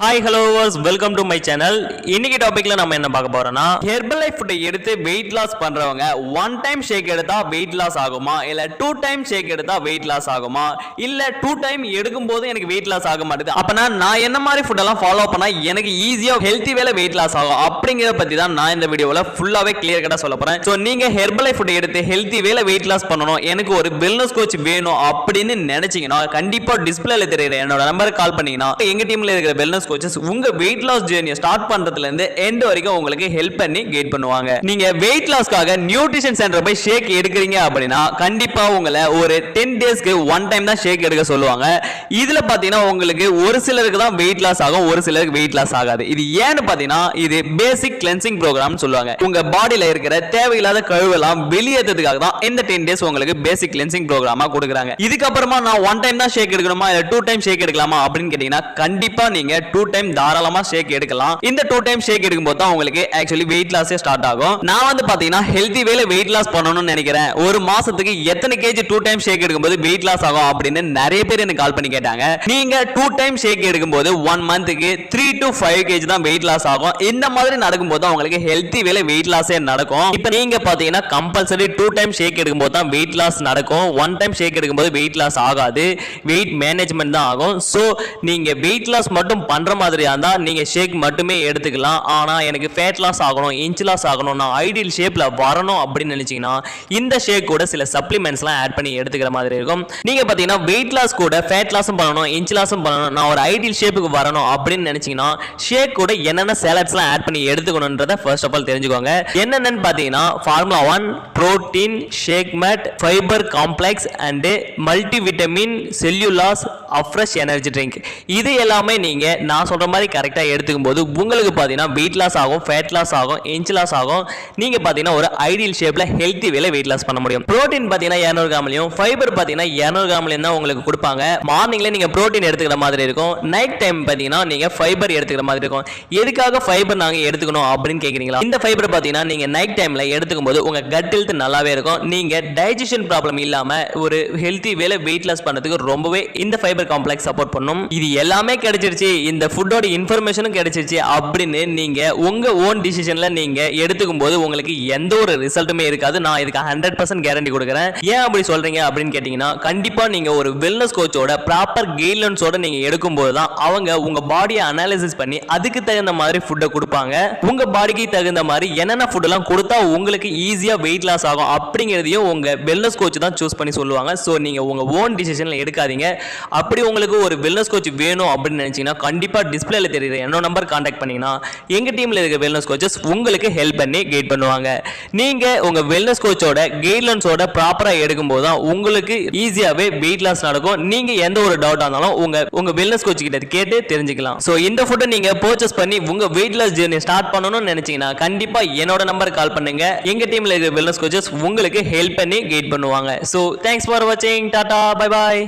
Hi ஹலோவர்ஸ் welcome to my channel இன்னைக்கு டாபிக்ல நம்ம என்ன பார்க்க போறோம்னா ஹெர்பல் லைஃப் ஃபுட்டை எடுத்து வெயிட் லாஸ் பண்றவங்க ஒன் டைம் ஷேக் எடுத்தா வெயிட் லாஸ் ஆகுமா? இல்ல டூ டைம் ஷேக் எடுத்தா வெயிட் லாஸ் ஆகுமா? இல்ல டூ டைம் எடுக்கும் போது எனக்கு வெயிட் லாஸ் ஆக மாட்டேது. அப்பனா நான் என்ன மாதிரி ஃபுட்டெல்லாம் ஃபாலோ பண்ணா எனக்கு ஈஸியா ஹெல்த்தி வேலை வெயிட் லாஸ் ஆகும். அப்படிங்கிறத பத்தி தான் நான் இந்த வீடியோவில் ஃபுல்லாவே கிளியர் கட்டா சொல்ல போறேன். ஸோ நீங்க ஹெர்பல் லைஃப் ஃபுட்டை எடுத்து ஹெல்த்தி வேலை வெயிட் லாஸ் பண்ணணும். எனக்கு ஒரு வெல்னஸ் கோச் வேணும் அப்படின்னு நினைச்சீங்கன்னா கண்டிப்பா டிஸ்பிளேல தெரியுற என்னோட நம்பருக்கு கால் பண்ணீங்கன்னா எங்க டீம்ல இருக்கிற வெல்னஸ் கோச்சஸ் உங்க வெயிட் லாஸ் ஜேர்னியை ஸ்டார்ட் பண்றதுல இருந்து எண்ட் வரைக்கும் உங்களுக்கு ஹெல்ப் பண்ணி கைட் பண்ணுவாங்க. நீங்க வெயிட் லாஸ்க்காக நியூட்ரிஷன் சென்டர் போய் ஷேக் எடுக்கிறீங்க அப்படின்னா கண்டிப்பா உங்களை ஒரு டென் டேஸ்க்கு ஒன் டைம் தான் ஷேக் எடுக்க சொல்லுவாங்க. இதுல பாத்தீங்கன்னா உங்களுக்கு ஒரு சிலருக்கு தான் வெயிட் லாஸ் ஆகும் ஒரு சிலருக்கு வெயிட் லாஸ் ஆகாது. இது ஏன்னு பாத்தீங்கன்னா இது பேசிக் கிளென்சிங் ப்ரோக்ராம் சொல்லுவாங்க. உங்க பாடியில இருக்கிற தேவையில்லாத கழுவெல்லாம் வெளியேற்றதுக்காக தான் இந்த டென் டேஸ் உங்களுக்கு பேசிக் கிளென்சிங் ப்ரோக்ராமா கொடுக்குறாங்க. இதுக்கப்புறமா நான் ஒன் டைம் தான் ஷேக் எடுக்கணுமா இல்ல டூ டைம் ஷேக் எடுக்கலாமா அப்படின்னு கேட்டீங்கன்னா கண்டிப்பா நீங்க டூ டைம் தாராளமா ஷேக் எடுக்கலாம். இந்த டூ டைம் ஷேக் எடுக்கும்போது தான் உங்களுக்கு ஆக்சுவலி வெயிட் லாஸே ஸ்டார்ட் ஆகும். நான் வந்து பாத்தீங்கன்னா ஹெல்தி வேல வெயிட் லாஸ் பண்ணணும்னு நினைக்கிறேன். ஒரு மாசத்துக்கு எத்தனை கேஜி டூ டைம் ஷேக் எடுக்கும்போது வெயிட் லாஸ் ஆகும் அப்படின்னு நிறைய பேர் எனக்கு கால் பண்ணி கேட்டாங்க. நீங்க டூ டைம் ஷேக் எடுக்கும்போது ஒன் மந்த்துக்கு த்ரீ டு ஃபைவ் கேஜி தான் வெயிட் லாஸ் ஆகும். இந்த மாதிரி நடக்கும்போது போது உங்களுக்கு ஹெல்த்தி வேலை வெயிட் லாஸே நடக்கும். இப்போ நீங்க பாத்தீங்கன்னா கம்பல்சரி டூ டைம் ஷேக் எடுக்கும்போது தான் வெயிட் லாஸ் நடக்கும். ஒன் டைம் ஷேக் எடுக்கும்போது வெயிட் லாஸ் ஆகாது. வெயிட் மேனேஜ்மெண்ட் தான் ஆகும். ஸோ நீங்க வெயிட் லாஸ் மட்டும் பண்ற மாதிரியா இருந்தால் நீங்கள் ஷேக் மட்டுமே எடுத்துக்கலாம். ஆனால் எனக்கு ஃபேட் லாஸ் ஆகணும் இன்ச் லாஸ் ஆகணும் நான் ஐடியல் ஷேப்பில் வரணும் அப்படின்னு நினச்சிங்கன்னா இந்த ஷேக் கூட சில சப்ளிமெண்ட்ஸ்லாம் ஆட் பண்ணி எடுத்துக்கிற மாதிரி இருக்கும். நீங்கள் பார்த்தீங்கன்னா வெயிட் லாஸ் கூட ஃபேட் லாஸும் பண்ணணும் இன்ச் லாஸும் பண்ணணும் நான் ஒரு ஐடியல் ஷேப்புக்கு வரணும் அப்படின்னு நினச்சிங்கன்னா ஷேக் கூட என்னென்ன சேலட்ஸ்லாம் ஆட் பண்ணி எடுத்துக்கணுன்றத ஃபர்ஸ்ட் ஆஃப் ஆல் தெரிஞ்சுக்கோங்க. என்னென்னு பார்த்தீங்கன்னா formula one protein shake mate fibre complex and multi vitamin cell u loss afresh energy drink இது எல்லாமே நீங்கள் நான் சொல்கிற மாதிரி கரெக்டாக எடுத்துக்கும் போது உங்களுக்கு பார்த்தீங்கன்னா வெயிட் லாஸ் ஆகும் ஃபேட் லாஸ் ஆகும் இன்ச் லாஸ் ஆகும். நீங்கள் பார்த்தீங்கன்னா ஒரு ஐடியல் ஷேப்பில் ஹெல்த்தி வேலை வெயிட் லாஸ் பண்ண முடியும். ப்ரோட்டீன் பார்த்தீங்கன்னா இரநூறு கிராம்லையும் ஃபைபர் பார்த்தீங்கன்னா இரநூறு கிராம்லையும் தான் உங்களுக்கு கொடுப்பாங்க. மார்னிங்கில் நீங்கள் புரோட்டீன் எடுத்துக்கிற மாதிரி இருக்கும். நைட் டைம் பார்த்தீங்கன்னா நீங்கள் ஃபைபர் எடுத்துக்கிற மாதிரி இருக்கும். எதுக்காக ஃபைபர் நாங்கள் எடுத்துக்கணும் அப்படின்னு கேட்குறீங்களா இந்த ஃபைபர் பார்த்தீங்கன்னா நீங்கள் நைட் டைமில் எடுத்துக்கும் போது உங்கள் கட் ஹெல்த் நல்லாவே இருக்கும். நீங்கள் டைஜஷன் ப்ராப்ளம் இல்லாமல் ஒரு ஹெல்த்தி வேலை வெயிட் லாஸ் பண்ணுறதுக்கு ரொம்பவே இந்த ஃபைபர் காம்ப்ளெக்ஸ் சப்போர்ட் பண்ணும். இது எல்லாமே கிடைச்சிருச்சு. இந்த ஃபுட்டோட இன்ஃபர்மேஷனும் கிடைச்சிச்சு அப்படின்னு நீங்கள் உங்கள் ஓன் டிசிஷனில் நீங்கள் எடுத்துக்கும் போது உங்களுக்கு எந்த ஒரு ரிசல்ட்டுமே இருக்காது. நான் இதுக்கு ஹண்ட்ரட் பர்சன்ட் கேரண்டி கொடுக்குறேன். ஏன் அப்படி சொல்கிறீங்க அப்படின்னு கேட்டிங்கன்னா கண்டிப்பாக நீங்கள் ஒரு வெல்னஸ் கோச்சோட ப்ராப்பர் கைட்லைன்ஸோட நீங்கள் எடுக்கும்போது தான் அவங்க உங்கள் பாடியை அனாலிசிஸ் பண்ணி அதுக்கு தகுந்த மாதிரி ஃபுட்டை கொடுப்பாங்க. உங்கள் பாடிக்கு தகுந்த மாதிரி என்னென்ன ஃபுட்டெல்லாம் கொடுத்தா உங்களுக்கு ஈஸியாக வெயிட் லாஸ் ஆகும் அப்படிங்கிறதையும் உங்கள் வெல்னஸ் கோச் தான் சூஸ் பண்ணி சொல்லுவாங்க. ஸோ நீங்கள் உங்கள் ஓன் டிசிஷனில் எடுக்காதீங்க. அப்படி உங்களுக்கு ஒரு வெல்னஸ் கோச் வேணும் அப்படின்னு நினச்சிங்கன்னா கண்டிப்பாக கண்டிப்பாக டிஸ்பிளேல தெரியுற என்னோட நம்பர் காண்டாக்ட் பண்ணிங்கன்னா எங்கள் டீமில் இருக்க வெல்னஸ் கோச்சஸ் உங்களுக்கு ஹெல்ப் பண்ணி கைட் பண்ணுவாங்க. நீங்கள் உங்கள் வெல்னஸ் கோச்சோட கைட்லைன்ஸோட ப்ராப்பராக எடுக்கும்போது தான் உங்களுக்கு ஈஸியாகவே வெயிட் லாஸ் நடக்கும். நீங்கள் எந்த ஒரு டவுட்டாக இருந்தாலும் உங்கள் உங்கள் வெல்னஸ் கோச் கிட்ட கேட்டு தெரிஞ்சுக்கலாம். ஸோ இந்த ஃபுட்டை நீங்கள் பர்ச்சேஸ் பண்ணி உங்கள் வெயிட் லாஸ் ஜேர்னி ஸ்டார்ட் பண்ணணும்னு நினச்சிங்கன்னா கண்டிப்பாக என்னோட நம்பர் கால் பண்ணுங்க. எங்கள் டீமில் இருக்கிற வெல்னஸ் கோச்சஸ் உங்களுக்கு ஹெல்ப் பண்ணி கைட் பண்ணுவாங்க. ஸோ தேங்க்ஸ் ஃபார் வாட்சிங் டாடா பை பாய்